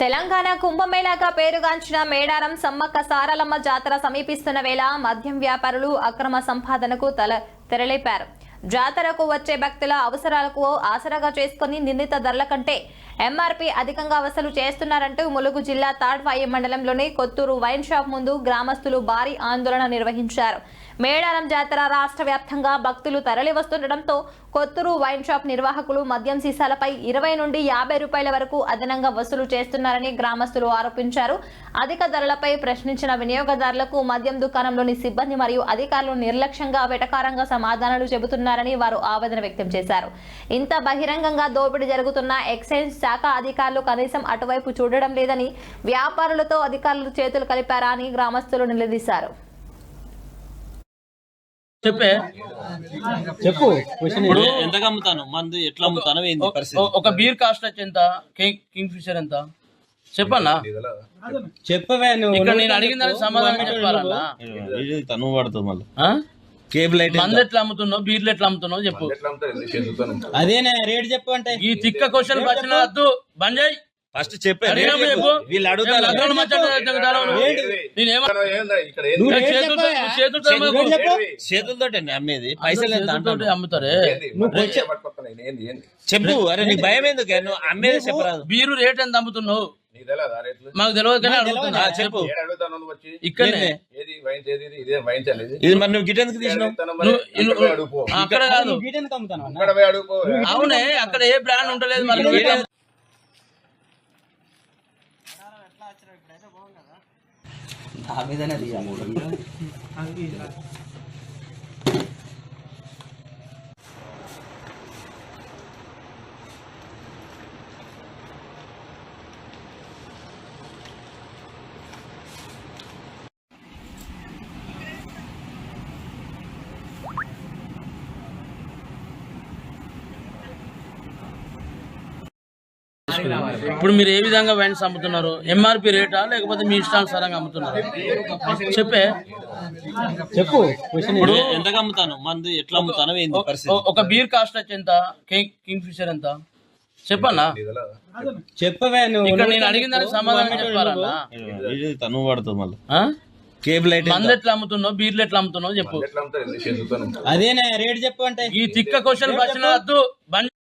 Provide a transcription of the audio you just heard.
తెలంగాణ కుంభమేళాగా పేరుగాంచిన మేడారం సమ్మక్క సారలమ్మ జాతర సమీపిస్తున్న వేళ మద్యం వ్యాపారులు అక్రమ సంపాదనకు తల తెరలేపారు. జాతరకు వచ్చే భక్తుల అవసరాలకు ఆసరాగా చేసుకుని నిర్ణీత ధరల కంటే ఎంఆర్పీ అధికంగా వసూలు చేస్తున్నారంటూ ములుగు జిల్లా తాడ్వాయి మండలంలోని కొత్తూరు వైన్ షాప్ ముందు గ్రామస్తులు భారీ ఆందోళన నిర్వహించారు. మేడారం జాతర రాష్ట్ర వ్యాప్తంగా భక్తులు తరలి వస్తుండటంతో కొత్తూరు వైన్ షాప్ నిర్వాహకులు మద్యం సీసాలపై ఇరవై నుండి యాభై రూపాయల వరకు అదనంగా వసూలు చేస్తున్నారని గ్రామస్తులు ఆరోపించారు. అధిక ధరలపై ప్రశ్నించిన వినియోగదారులకు మద్యం దుకాణంలోని సిబ్బంది మరియు అధికారులు నిర్లక్ష్యంగా వెటకారంగా సమాధానాలు చెబుతున్నారని వారు ఆవేదన వ్యక్తం చేశారు. ఇంత బహిరంగంగా దోపిడీ జరుగుతున్న ఎక్సైజ్ శాఖ అధికారులు కనీసం అటువైపు చూడడం లేదని వ్యాపారులతో అధికారులు చేతులు కలిపారా అని గ్రామస్తులు నిలదీశారు. చెప్పే. చెప్పు. ఇప్పుడు ఎంత అమ్ముతాను మందు ఎట్లా అమ్ముతాను ఏంది పరిస్థితి? ఓ- ఒక బీర్ కాస్ట్ వచ్చి ఎంత? కింగ్ ఫిషర్ ఎంత? చెప్పన్నా? చెప్పవే నువ్వు. ఇక్కడ నేను అడిగిన దానికి సమాధానం చెప్పాలన్నా? ఇది తను పడుతుంది మళ్ళీ. ఆ? కేబుల్ లైట్ మందు ఎట్లా అమ్ముతున్నావు? బీర్లు ఎట్లా అమ్ముతున్నావు? చెప్పు. అదేనే రేట్ చెప్పు అంటే. ఈ తిక్క క్వశ్చన్ వచ్చిన వద్దు. బంజాయ్. ఫస్ట్ చెప్పే అడిగినప్పుడు చెప్పు. వీళ్ళు అడుగుతారు. లగ్గం మధ్య నేనేమో నువ్వు రేట్ చేతులతో చెప్పవే. చేతులతో రేట్ చెప్పు. చేతులతో అమ్మేది? పైసలు అమ్ముతారే? చెప్పు. అరే నీ భయం ఎందుకు? అమ్మేది చెప్పరాదు. బీరు రేట్ ఎంత అమ్ముతున్నావు? మాకు తెలియదు కానీ అడుగుతున్నా. ఆ, చెప్పు. ఇక్కడనే. ఇది మరి నువ్వు గిట్ ఎందుకు తీసినావు? అక్కడ కాదు? అవునే అక్కడ ఏ బ్రాండ్ ఉండలేదు మళ్ళీ ఇప్పుడు మీరు ఏ విధంగా వైన్స్ అమ్ముతున్నారు? ఎంఆర్పి రేటా లేకపోతే మీ ఇష్టానుసారంగా అమ్ముతున్నారు? చెప్పే. చెప్పు. క్వశ్చన్ ఇప్పుడు ఎంత అమ్ముతాను? మందు ఎట్లా అమ్ముతాను ఒక బీర్ కాస్ట్ వచ్చి ఎంత? కింగ్ ఫిషర్ ఎంత? చెప్పన్నా? చెప్పవే ఇక్కడ నేను అడిగిన దానికి సమాధానం చెప్పాలన్నా ఇది తను పడుతుంది మళ్ళీ. ఆ? కేబుల్ లైట్ మందు ఎట్లా అమ్ముతున్నావు? బీర్లు ఎట్లా అమ్ముతున్నావు? చెప్పు. అదేనే రేట్ చెప్పు అంటే. ఈ తిక్క క్వశ్చన్ వచ్చిన వద్దు. బండి